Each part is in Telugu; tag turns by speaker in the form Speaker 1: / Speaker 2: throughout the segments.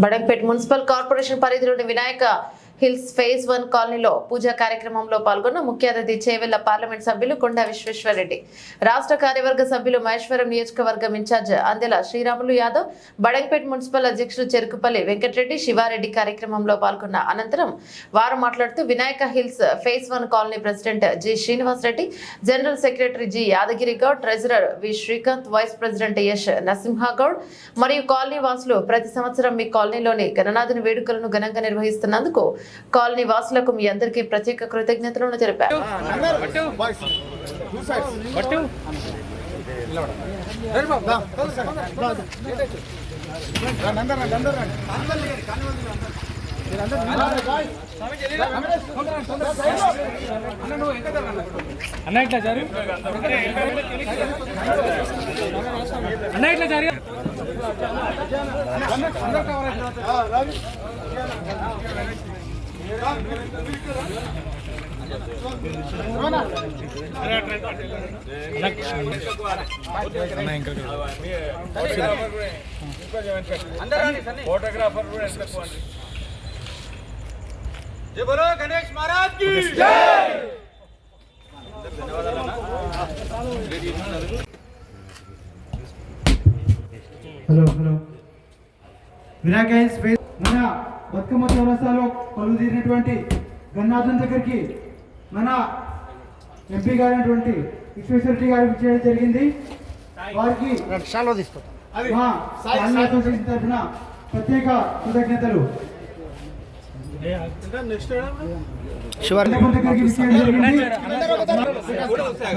Speaker 1: బడంపేట్ మున్సిపల్ కార్పొరేషన్ పరిధిలోని వినాయక హిల్స్ ఫేజ్ వన్ కాలనీలో పూజా కార్యక్రమంలో పాల్గొన్న ముఖ్య అతిథి చేవెళ్ళ పార్లమెంట్ సభ్యులు కొండా విశ్వేశ్వరరెడ్డి. రాష్ట్ర కార్యవర్గ సభ్యులు మహేశ్వరం నియోజకవర్గం ఇన్ఛార్జ్ అందెల శ్రీరాములు యాదవ్ బడంపేట్ మున్సిపల్ అధ్యక్షులు చెరుకుపల్లి వెంకటరెడ్డి శివారెడ్డి కార్యక్రమంలో పాల్గొన్న అనంతరం వారు మాట్లాడుతూ Vinayaka hills phase one colony president G Srinivas Reddy general secretary G Yadagiri Goud treasurer V Srikanth vice president Yash Narasimhagoud మరియు కాలనీ వాసులు ప్రతి సంవత్సరం మీ కాలనీలోని గణనాథుని వేడుకలను ఘనంగా నిర్వహిస్తున్నందుకు కాలనీ వాసులకు మీ అందరికీ ప్రత్యేక కృతజ్ఞతలను తెలిపారు.
Speaker 2: అన్న ఇట్లా జరుగు అన్న ఇట్లా జరుగు
Speaker 3: ఫోటోగ్రాఫర్ కూడా ఎంత ఎక్కువ అండి జై బోలో గణేష్ మహారాజ్ కి
Speaker 4: hello hello Vinayaka hills phase మన బతుకమ్మ చౌరస్తాలో కొలువు తీరినటువంటి గన్నాథన్ దగ్గరికి మన ఎంపీ గారైనటువంటి విశ్వేశ్వరరెడ్డి గారు చేయడం జరిగింది. వారికి అసోసియేషన్ తరఫున ప్రత్యేక కృతజ్ఞతలు. గన్నప్ప దగ్గరికి విచ్చేయడం జరిగింది.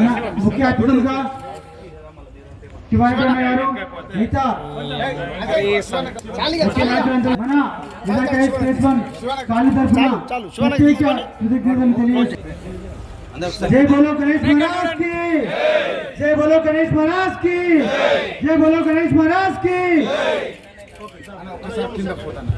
Speaker 4: మన ముఖ్య అతిథులుగా ಶಿವಲಿಂಗಣ್ಣ ಯಾರು ಮುಖ್ಯಮಂತ್ರಿ మన వినాయక్ ప్రెస్ వన్ కాలి తరఫున ప్రత్యేక కృతజ్ఞతలు తెలియజేస్తాం జై బోలో గణేష్ మహారాజ్ కి జై బోలో గణేష్ మహారాజ్ కి జై బోలో గణేష్ మహారాజ్ కి ఒకసారి కింద పోతాను